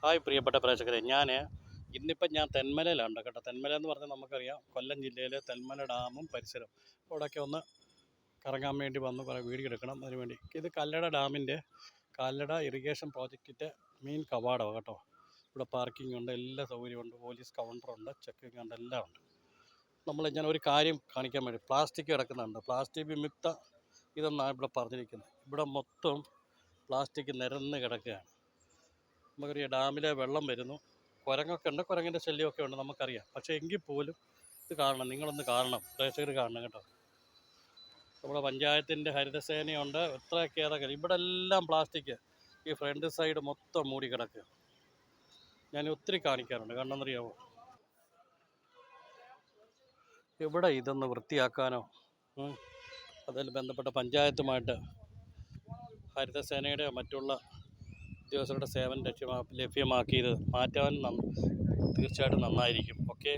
Hi പ്രിയപ്പെട്ട പ്രേക്ഷകരെ. ഞാൻ ഇന്നിപ്പം ഞാൻ തെന്മലയിലാണ് കേട്ടോ. തെന്മല എന്ന് പറഞ്ഞാൽ നമുക്കറിയാം കൊല്ലം ജില്ലയിലെ തെന്മല ഡാമും പരിസരം അവിടെയൊക്കെ ഒന്ന് കറങ്ങാൻ വേണ്ടി വന്ന് കുറേ വീഡിയോ എടുക്കണം. അതിന് വേണ്ടി. ഇത് കല്ലട ഡാമിന്റെ കല്ലട ഇറിഗേഷൻ പ്രോജക്റ്റിന്റെ മെയിൻ കവാടമാണ് കേട്ടോ. ഇവിടെ പാർക്കിംഗ് ഉണ്ട് എല്ലാ സൗകര്യമുണ്ട് പോലീസ് കൗണ്ടറുണ്ട് ചെക്കിംഗ് ഉണ്ട് എല്ലാം ഉണ്ട്. നമ്മൾ ഞാൻ ഒരു കാര്യം കാണിക്കാൻ വേണ്ടി പ്ലാസ്റ്റിക് കിടക്കുന്നുണ്ട്. പ്ലാസ്റ്റിക് വിമുക്ത ഇതെന്നാണ് ഇവിടെ പറഞ്ഞിരിക്കുന്നത്. ഇവിടെ മൊത്തം പ്ലാസ്റ്റിക് നിരന്ന് കിടക്കുകയാണ്. നമുക്കറിയാം ഡാമിലെ വെള്ളം വരുന്നു. കുരങ്ങൊക്കെ ഉണ്ട് കുരങ്ങിന്റെ ശല്യമൊക്കെ ഉണ്ട് നമുക്കറിയാം. പക്ഷേ എങ്കിൽ പോലും ഇത് കാണണം നിങ്ങളൊന്ന് കാണണം പ്രേക്ഷകർ കാണണം കേട്ടോ. നമ്മുടെ പഞ്ചായത്തിന്റെ ഹരിതസേനയുണ്ട് എത്രയൊക്കെ ഏതൊക്കെ ഇവിടെ എല്ലാം പ്ലാസ്റ്റിക് ഈ ഫ്രണ്ട് സൈഡ് മൊത്തം മൂടി കിടക്കുക ഞാൻ ഒത്തിരി കാണിക്കാറുണ്ട് കാരണം എന്നറിയാമോ ഇവിടെ ഇതൊന്ന് വൃത്തിയാക്കാനോ? അതിൽ ബന്ധപ്പെട്ട പഞ്ചായത്തുമായിട്ട് ഹരിതസേനയുടെ മറ്റുള്ള ഉദ്യോഗസ്ഥരുടെ സേവനം ലഭ്യമാ ലഭ്യമാക്കിയത് മാറ്റാൻ തീർച്ചയായിട്ടും നന്നായിരിക്കും. ഓക്കെ